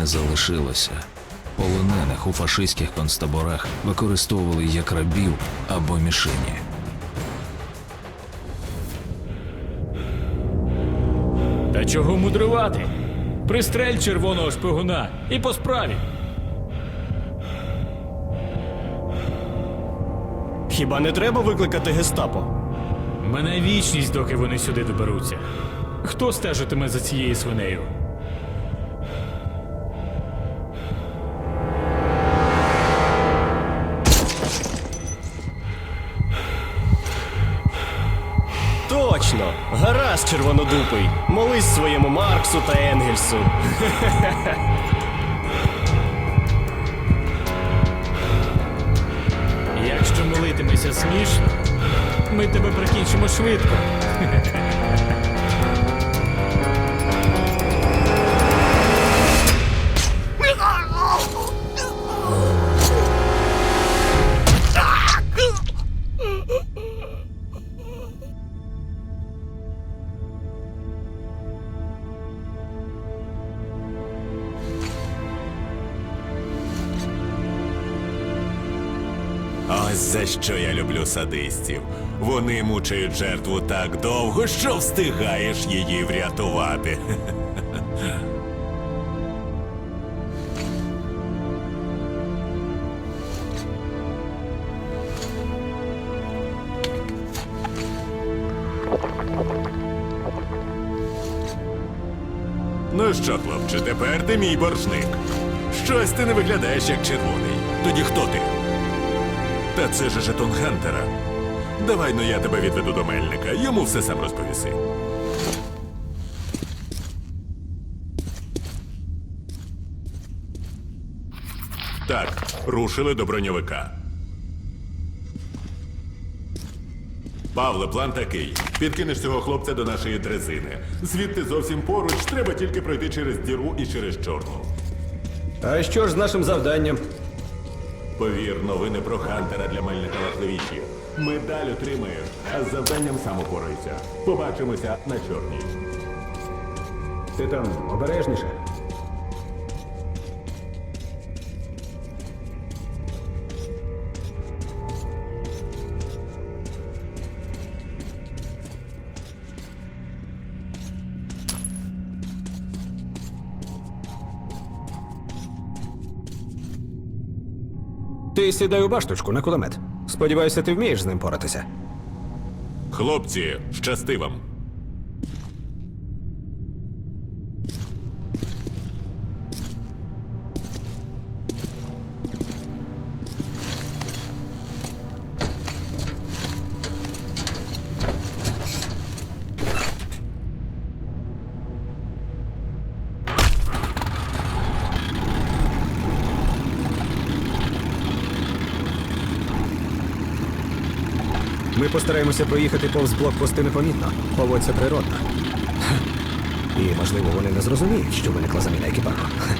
не залишилося. Полонених у фашистських концтаборах використовували як рабів або мішені. Та чого мудрувати? Пристрель червоного шпигуна і по справі. Хіба не треба викликати гестапо? Мене вічність, доки вони сюди доберуться. Хто стежитиме за цією свинею? Гаразд, червонодупий. Молись своєму Марксу та Енгельсу. Якщо молитимеся смішно, ми тебе прикінчимо швидко. Ось за що я люблю садистів. Вони мучають жертву так довго, що встигаєш її врятувати. Ну що, хлопче, тепер ти мій боржник. Щось ти не виглядаєш як червоний. Тоді хто ти? Та це же жетон Хантера. Давай ну я тебе відведу до мельника, йому все сам розповіси. Так, рушили до броньовика. Павле, план такий. Підкинеш цього хлопця до нашої дрезини. Звідти зовсім поруч, треба тільки пройти через діру і через чорну. А що ж з нашим завданням? Повір, новини про Хантера для мельника важливіші. Медаль отримаєш, а з завданням сам упорається. Побачимося на чорній. Ти там обережніше. Ти сідай у башточку на кулемет. Сподіваюся, ти вмієш з ним поратися. Хлопці, щасти вам. Ми постараємося проїхати повз блокпости непомітно. Поводься природно. І, можливо, вони не зрозуміють, що виникла заміна екіпажу. Ха.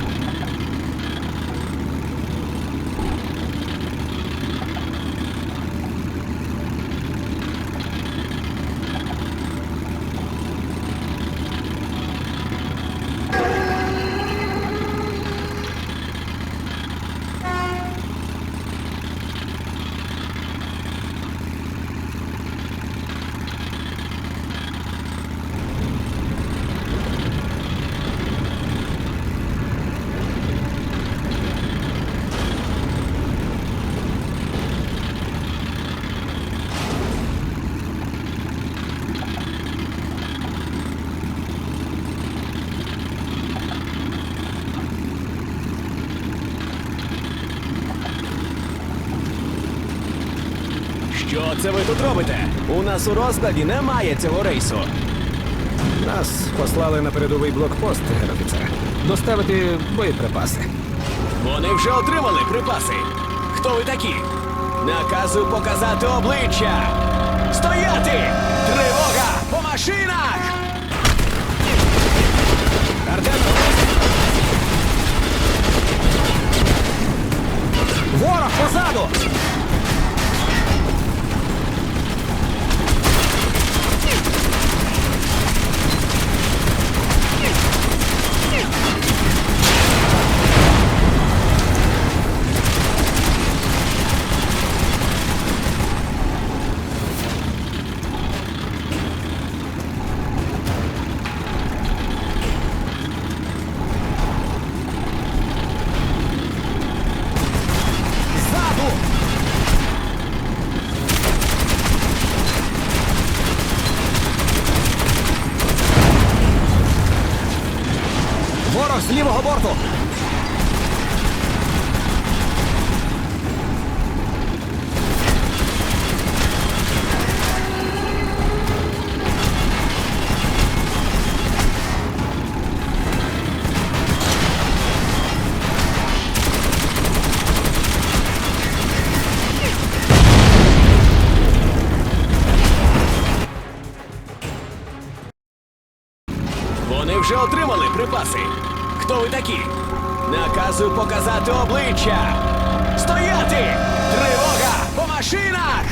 Що це ви тут робите? У нас у розкладі немає цього рейсу. Нас послали на передовий блокпост, гер-офіцер. Доставити боєприпаси. Вони вже отримали припаси. Хто ви такі? Наказую показати обличчя. Стояти! Тривога! По машинах! Артем, Ворог позаду! Хто ви такі? Наказую показати обличчя. Стояти! Тривога! По машинах!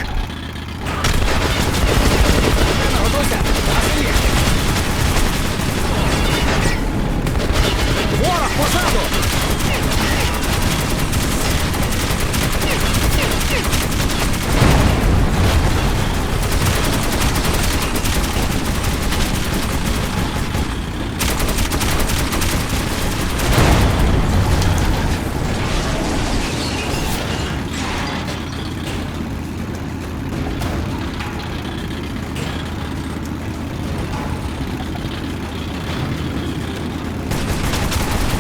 Ворог позаду!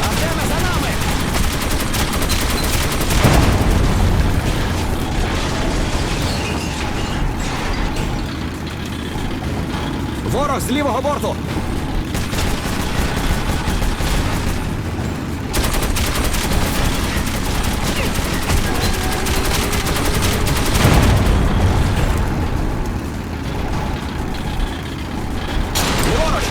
Артеме, за нами! З лівого борту! Ліворуч!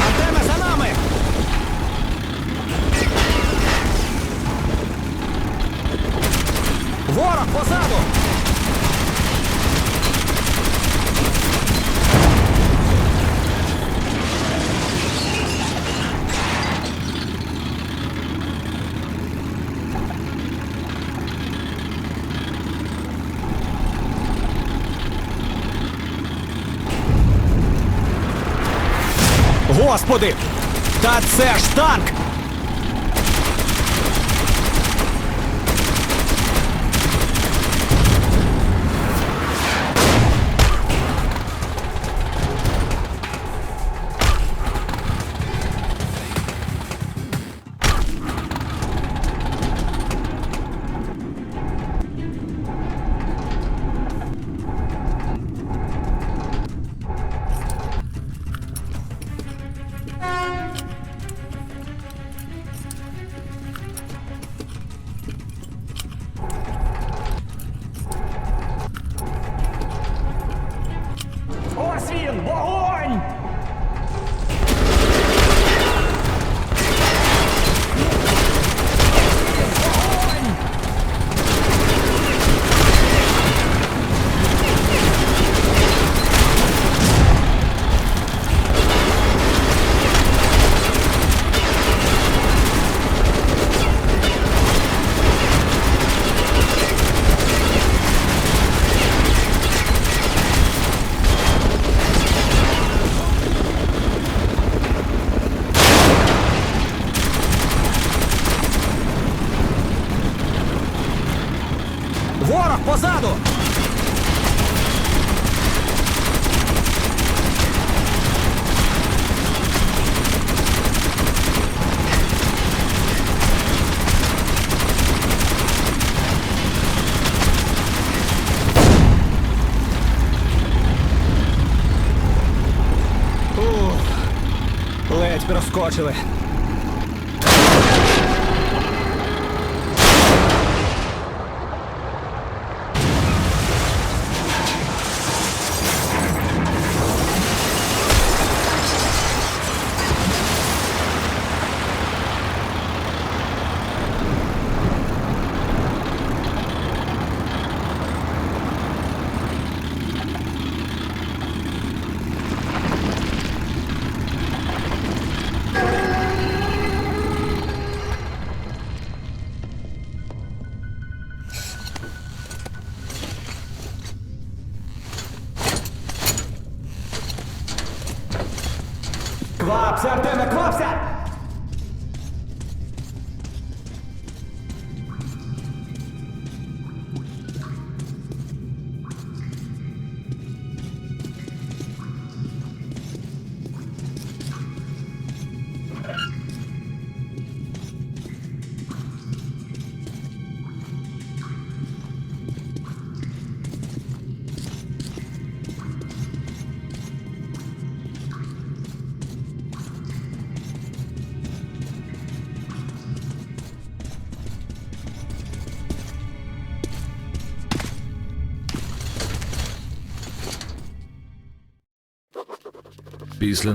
Артеме, за нами! Ворог позаду! Господи! Та це ж танк! Ворог позаду! Ух, ледь перескочили. Квапся, Артеме, квапся! Після